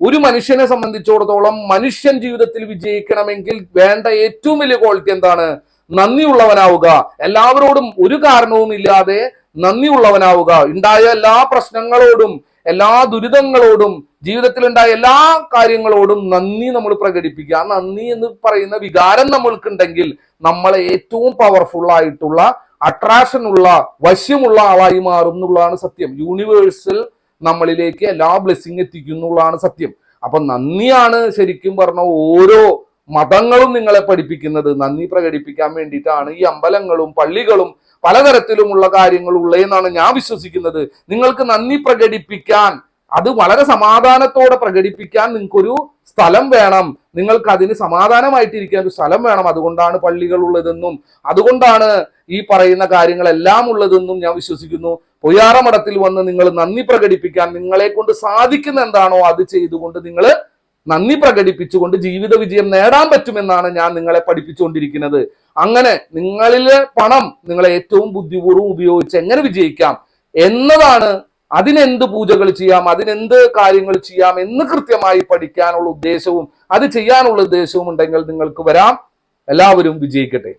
ഒരു മനുഷ്യനെ സംബന്ധിച്ചിടത്തോളം മനുഷ്യൻ ജീവിതത്തിൽ വിജയിക്കണമെങ്കിൽ വേണ്ട ഏറ്റവും വലിയ ക്വാളിറ്റി എന്താണ്? നന്ദിയുള്ളവനാവുക. എല്ലാവരോടും ഒരു കാരണവും ഇല്ലാതെ നന്ദിയുള്ളവനാവുക. ഉണ്ടായ എല്ലാ പ്രശ്നങ്ങളോടും എല്ലാ ദുരിതങ്ങളോടും ജീവിതത്തിൽ ഉണ്ടായ എല്ലാ കാര്യങ്ങളോടും നന്ദി നമ്മൾ പ്രകടിപ്പിക്കുക. ആ നന്ദി എന്ന് പറയുന്ന വികാരം നമ്മൾക്കുണ്ടെങ്കിൽ നമ്മളെ ഏറ്റവും പവർഫുൾ ആയിട്ടുള്ള അട്രാക്ഷൻ ഉള്ള വശ്യമുള്ള ആളായി മാറും എന്നുള്ളതാണ് സത്യം. യൂണിവേഴ്സൽ നമ്മളിലേക്ക് എല്ലാ ബ്ലെസ്സിങ് എത്തിക്കുന്നുള്ളതാണ് സത്യം. അപ്പൊ നന്ദിയാണ് ശരിക്കും പറഞ്ഞ ഓരോ മതങ്ങളും നിങ്ങളെ പഠിപ്പിക്കുന്നത്. നന്ദി പ്രകടിപ്പിക്കാൻ വേണ്ടിയിട്ടാണ് ഈ അമ്പലങ്ങളും പള്ളികളും പലതരത്തിലുമുള്ള കാര്യങ്ങൾ ഉള്ളതെന്നാണ് ഞാൻ വിശ്വസിക്കുന്നത്. നിങ്ങൾക്ക് നന്ദി പ്രകടിപ്പിക്കാൻ അത് വളരെ സമാധാനത്തോടെ പ്രകടിപ്പിക്കാൻ നിങ്ങൾക്കൊരു സ്ഥലം വേണം. നിങ്ങൾക്ക് അതിന് സമാധാനമായിട്ടിരിക്കാൻ ഒരു സ്ഥലം വേണം. അതുകൊണ്ടാണ് പള്ളികൾ ഉള്ളതെന്നും അതുകൊണ്ടാണ് ഈ പറയുന്ന കാര്യങ്ങളെല്ലാം ഉള്ളതെന്നും ഞാൻ വിശ്വസിക്കുന്നു. പൊയ്യാറമഠത്തിൽ വന്ന് നിങ്ങൾ നന്ദി പ്രകടിപ്പിക്കാൻ നിങ്ങളെ കൊണ്ട് സാധിക്കുന്ന എന്താണോ അത് ചെയ്തുകൊണ്ട് നിങ്ങൾ നന്ദി പ്രകടിപ്പിച്ചുകൊണ്ട് ജീവിത വിജയം നേടാൻ പറ്റുമെന്നാണ് ഞാൻ നിങ്ങളെ പഠിപ്പിച്ചുകൊണ്ടിരിക്കുന്നത്. അങ്ങനെ നിങ്ങളിലെ പണം നിങ്ങളെ ഏറ്റവും ബുദ്ധിപൂർവം ഉപയോഗിച്ച് എങ്ങനെ വിജയിക്കാം എന്നതാണ് അതിനെന്ത് പൂജകൾ ചെയ്യാം അതിനെന്ത് കാര്യങ്ങൾ ചെയ്യാം എന്ന് കൃത്യമായി പഠിക്കാനുള്ള ഉദ്ദേശവും അത് ചെയ്യാനുള്ള ഉദ്ദേശവും ഉണ്ടെങ്കിൽ നിങ്ങൾക്ക് വരാം. എല്ലാവരും വിജയിക്കട്ടെ.